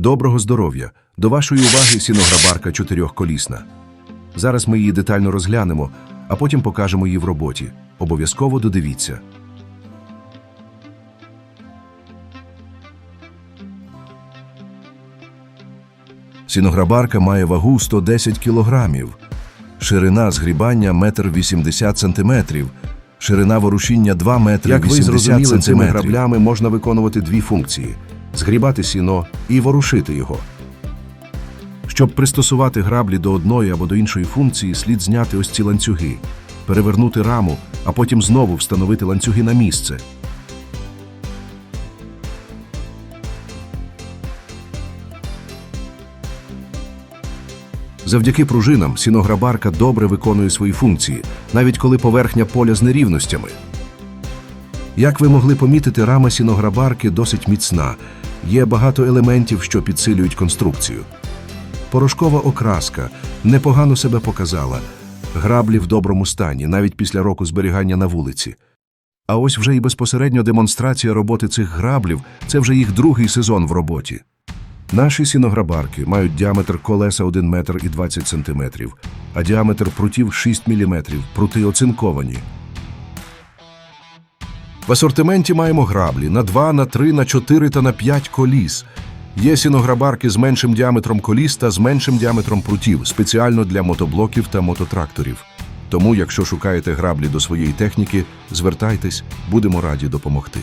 Доброго здоров'я! До вашої уваги сінограбарка чотирьохколісна. Зараз ми її детально розглянемо, а потім покажемо її в роботі. Обов'язково додивіться. Сінограбарка має вагу 110 кілограмів, ширина згрібання 1,80 м сантиметрів, ширина ворушіння 2 метри Як ви зрозуміли, цими граблями можна виконувати дві функції: згрібати сіно і ворушити його. Щоб пристосувати граблі до одної або до іншої функції, слід зняти ось ці ланцюги, перевернути раму, а потім знову встановити ланцюги на місце. Завдяки пружинам сінограбарка добре виконує свої функції, навіть коли поверхня поля з нерівностями. Як ви могли помітити, рама сінограбарки досить міцна. Є багато елементів, що підсилюють конструкцію. Порошкова окраска непогано себе показала. Граблі в доброму стані, навіть після року зберігання на вулиці. А ось вже і безпосередньо демонстрація роботи цих граблів це вже їх другий сезон в роботі. Наші сінограбарки мають діаметр колеса 1 метр і 20 сантиметрів, а діаметр прутів 6 міліметрів, прути оцинковані. В асортименті маємо граблі на 2, на 3, на 4 та на 5 коліс. Є сінограбарки з меншим діаметром коліс та з меншим діаметром прутів, спеціально для мотоблоків та мототракторів. Тому, якщо шукаєте граблі до своєї техніки, звертайтесь, будемо раді допомогти.